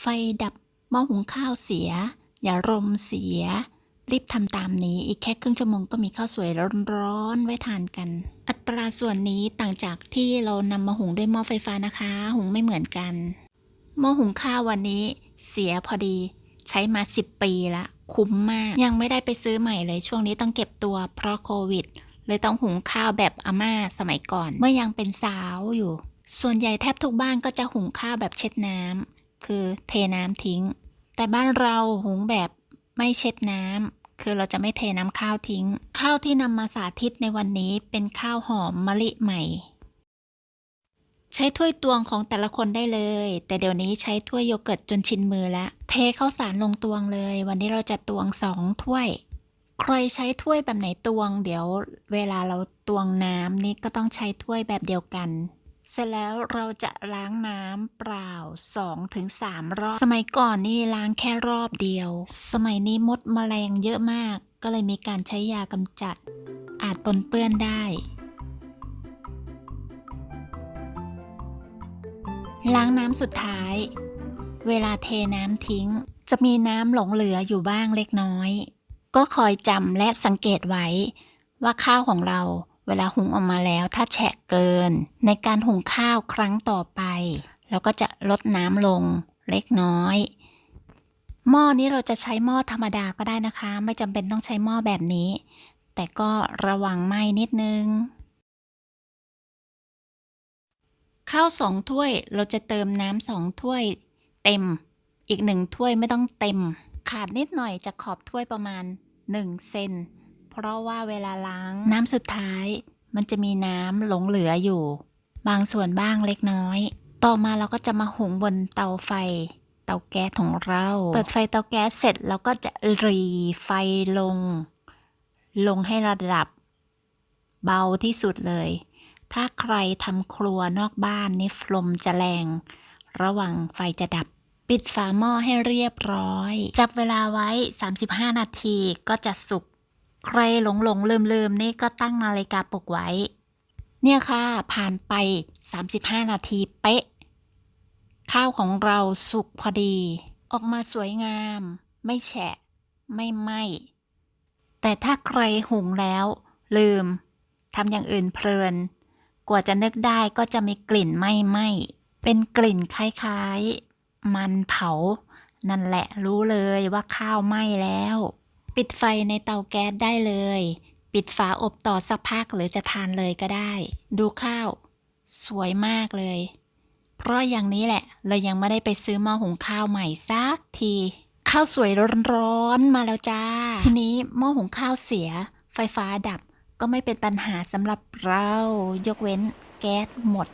ไฟดับหม้อหุงข้าวเสีย อย่ารมเสีย รีบทำตามนี้อีกแค่ครึ่งชั่วโมงก็มีข้าวสวยร้อนๆไว้ทานกัน อัตราส่วนนี้ต่างจากที่เรานำมาหุงด้วยหม้อไฟฟ้านะคะ หุงไม่เหมือนกันหม้อหุงข้าววันนี้เสียพอดี ใช้มา 10 ปีละ คุ้มมาก ยังไม่ได้ไปซื้อใหม่เลยช่วงนี้ต้องเก็บตัวเพราะโควิดเลยต้องหุงข้าวแบบอาม่าสมัยก่อน เมื่อยังเป็นสาวอยู่ ส่วนใหญ่แทบทุกบ้านก็จะหุงข้าวแบบเช็ดน้ำ คือเทน้ำทิ้ง แต่บ้านเราหุงแบบไม่เช็ดน้ำคือเราจะไม่เทน้ำข้าวทิ้ง ข้าวที่นำมาสาธิตในวันนี้เป็นข้าวหอมมะลิใหม่ ใช้ถ้วยตวงของแต่ละคนได้เลย แต่เดี๋ยวนี้ใช้ถ้วยโยเกิร์ตจนชินมือแล้ว เทข้าวสารลงตวงเลย วันนี้เราจะตวงสองถ้วยใครใช้ถ้วยแบบไหนตวง เดี๋ยวเวลาเราตวงน้ำนี่ก็ต้องใช้ถ้วยแบบเดียวกัน เสร็จแล้วเราจะล้างน้ำเปล่า2-3ถึง3รอบ สมัยก่อนนี่ล้างแค่รอบเดียว สมัยนี้มดแมลงเยอะมาก ก็เลยมีการใช้ยากำจัด อาจปนเปื้อนได้ ล้างน้ำสุดท้าย เวลาเทน้ำทิ้ง จะมีน้ำหลงเหลืออยู่บ้างเล็กน้อย ก็คอยจำและสังเกตไว้ว่าข้าวของเรา เวลาหุงออกมาแล้วถ้าแฉะเกิน ในการหุงข้าวครั้งต่อไป เราก็จะลดน้ำลงเล็กน้อย หม้อนี้เราจะใช้หม้อธรรมดาก็ได้นะคะ ไม่จำเป็นต้องใช้หม้อแบบนี้ แต่ก็ระวังไหม้นิดนึง ข้าวสองถ้วยเราจะเติมน้ำสองถ้วยเต็ม อีกหนึ่งถ้วยไม่ต้องเต็ม ขาดนิดหน่อยจะขอบถ้วยประมาณ 1 เซน ราะว่าเวลาล้างน้ำสุดท้าย มันจะมีน้ำหลงเหลืออยู่ บางส่วนบ้างเล็กน้อย ต่อมาเราก็จะมาหุงบนเตาไฟ เตาแก๊สของเรา เปิดไฟเตาแก๊สเสร็จเราก็จะรีไฟลง ลงให้ระดับ เบาที่สุดเลย ถ้าใครทำครัวนอกบ้านนี่ลมจะแรง ระวังไฟจะดับปิดฝาหม้อให้เรียบร้อย จับเวลาไว้ 35 นาทีก็จะสุก ใครหลงหลงลืมลืมนี่ก็ตั้งนาฬิกาปลุกไว้ เนี่ยค่ะ ผ่านไป 35 นาทีเป๊ะ ข้าวของเราสุกพอดี ออกมาสวยงาม ไม่แฉะ ไม่ไหมแต่ถ้าใครหุงแล้ว ลืมทำอย่างอื่นเพลิน กว่าจะนึกได้ก็จะมีกลิ่นไหม้ไหม้เป็นกลิ่นคล้ายๆ มันเผา นั่นแหละรู้เลยว่าข้าวไหม้แล้ว ปิดไฟในเตาแก๊สได้เลย ปิดฝาอบต่อสักพักหรือจะทานเลยก็ได้ ดูข้าว สวยมากเลย เพราะอย่างนี้แหละเลยยังไม่ได้ไปซื้อหม้อหุงข้าวใหม่สักทีข้าวสวยร้อนๆมาแล้วจ้า ทีนี้หม้อหุงข้าวเสีย ไฟฟ้าดับก็ไม่เป็นปัญหาสำหรับเรา ยกเว้นแก๊สหมด